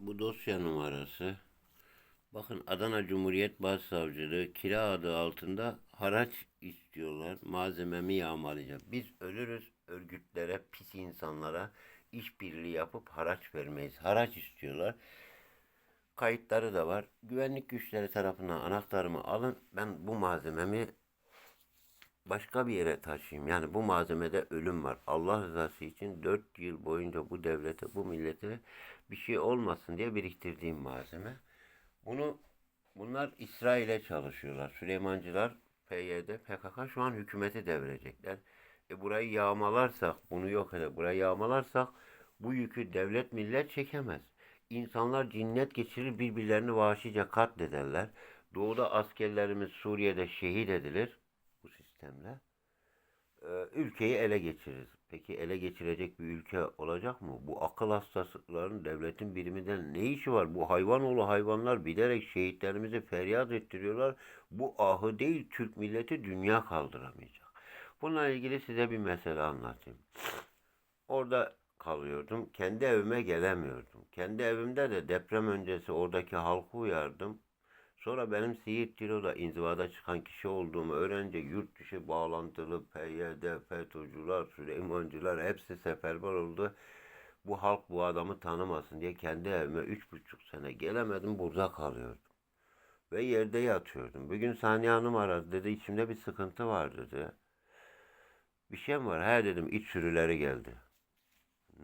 bu dosya numarası. Bakın Adana Cumhuriyet Başsavcılığı kira adı altında haraç istiyorlar. Malzememi yağmalayacak. Biz ölürüz örgütlere, pis insanlara işbirliği yapıp haraç vermeyiz. Haraç istiyorlar. Kayıtları da var. Güvenlik güçleri tarafından anahtarımı alın. Ben bu malzememi başka bir yere taşıyayım. Yani bu malzemede ölüm var. Allah rızası için 4 yıl boyunca bu devlete, bu millete bir şey olmasın diye biriktirdiğim malzeme. Bunu bunlar İsrail'e çalışıyorlar. Süleymancılar, PYD, PKK şu an hükümeti devirecekler. E burayı yağmalarsak, bunu yok eder, burayı yağmalarsak bu yükü devlet millet çekemez. İnsanlar cinnet geçirir, birbirlerini vahşice katlederler. Doğuda askerlerimiz Suriye'de şehit edilir sistemle. Ee, ülkeyi ele geçiririz. Peki ele geçirecek bir ülke olacak mı? Bu akıl hastalıkların devletin biriminden ne işi var? Bu hayvanoğlu hayvanlar bilerek şehitlerimizi feryat ettiriyorlar. Bu ahı değil Türk milleti dünya kaldıramayacak. Bununla ilgili size bir mesele anlatayım. Orada kalıyordum. Kendi evime gelemiyordum. Kendi evimde de deprem öncesi oradaki halkı uyardım. Sonra benim Siirt Tiro'da inzivada çıkan kişi olduğumu öğrenince yurt dışı bağlantılı PYD, FETÖ'cüler, Süleymancılar hepsi seferber oldu. Bu halk bu adamı tanımasın diye kendi evime üç buçuk sene gelemedim burada kalıyordum. Ve yerde yatıyordum. Bugün Saniye Hanım aradı dedi içimde bir sıkıntı var dedi. Bir şey mi var? He dedim iç sürüleri geldi.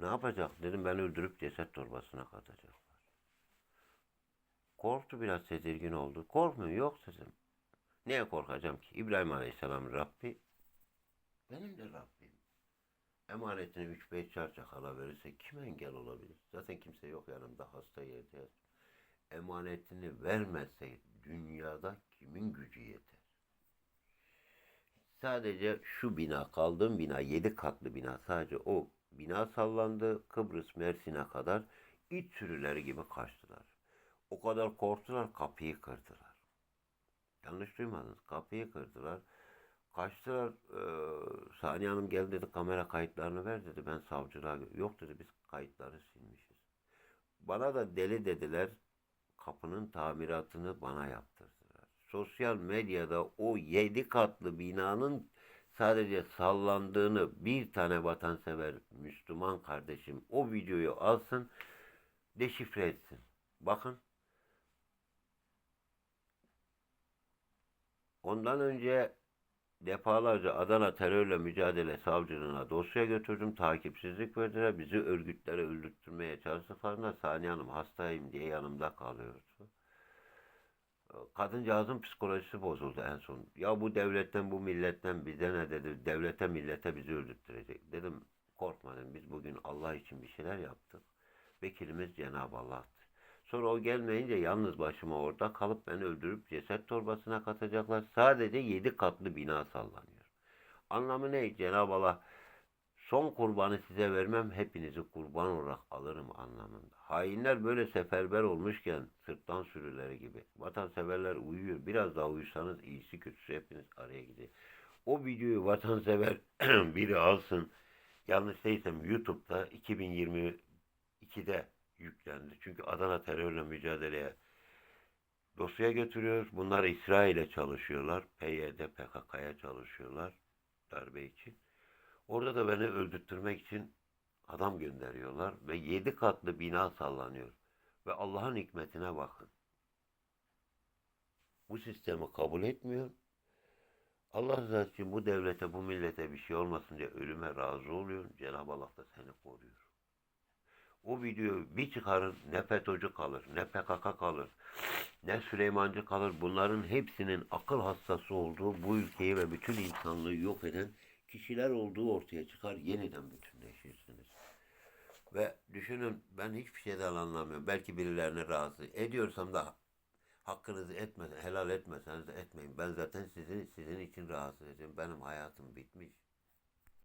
Ne yapacak dedim ben öldürüp ceset torbasına katacaklar. Korktu biraz tedirgin oldu. Korkmuyor yok dedim. Neye korkacağım ki? İbrahim Aleyhisselam Rabbi. Benim de Rabbim. Emanetini üç beş çarçakala verirse kim engel olabilir? Zaten kimse yok yanımda hasta yerde. Emanetini vermezse dünyada kimin gücü yeter? Sadece şu bina, kaldığım bina, yedi katlı bina. Sadece o bina sallandı. Kıbrıs, Mersin'e kadar iç sürüleri gibi kaçtılar. O kadar korktular, kapıyı kırdılar. Yanlış duymadınız. Kapıyı kırdılar. Kaçtılar. Ee, Saniye Hanım gel dedi kamera kayıtlarını ver dedi. Ben savcılığa yok dedi biz kayıtları silmişiz. Bana da deli dediler. Kapının tamiratını bana yaptırdılar. Sosyal medyada o yedi katlı binanın sadece sallandığını bir tane vatansever Müslüman kardeşim o videoyu alsın deşifre etsin. Bakın Ondan önce defalarca Adana terörle mücadele savcılığına dosya götürdüm. Takipsizlik verdiler. Bizi örgütlere öldürtmeye çalıştıklarında Saniye Hanım hastayım diye yanımda kalıyordu. Kadıncağızın psikolojisi bozuldu en son. Ya bu devletten bu milletten bize ne dedi. Devlete millete bizi öldürtecek. Dedim korkma dedim. Biz bugün Allah için bir şeyler yaptık. Vekilimiz Cenab-ı Allah'tı. Sonra o gelmeyince yalnız başıma orada kalıp beni öldürüp ceset torbasına katacaklar. Sadece yedi katlı bina sallanıyor. Anlamı ne? Cenab-ı Allah son kurbanı size vermem hepinizi kurban olarak alırım anlamında. Hainler böyle seferber olmuşken sırttan sürüleri gibi. Vatanseverler uyuyor. Biraz daha uyusanız iyisi kötüsü hepiniz araya gidiyor. O videoyu vatansever biri alsın. Yanlış değilsem YouTube'da 2022'de yüklendi. Çünkü Adana terörle mücadeleye dosya götürüyor. Bunlar İsrail'e çalışıyorlar. PYD, PKK'ya çalışıyorlar darbe için. Orada da beni öldürtmek için adam gönderiyorlar ve yedi katlı bina sallanıyor. Ve Allah'ın hikmetine bakın. Bu sistemi kabul etmiyor. Allah rızası için bu devlete, bu millete bir şey olmasın diye ölüme razı oluyor. Cenab-ı Allah da seni koruyor. O videoyu bir çıkarın ne FETÖ'cü kalır, ne PKK kalır, ne Süleymancı kalır. Bunların hepsinin akıl hastası olduğu bu ülkeyi ve bütün insanlığı yok eden kişiler olduğu ortaya çıkar. Yeniden bütünleşirsiniz. Ve düşünün ben hiçbir şeyden anlamıyorum. Belki birilerini razı ediyorsam da hakkınızı etmesen, helal etmeseniz de etmeyin. Ben zaten sizin sizin için razı edeceğim. Benim hayatım bitmiş.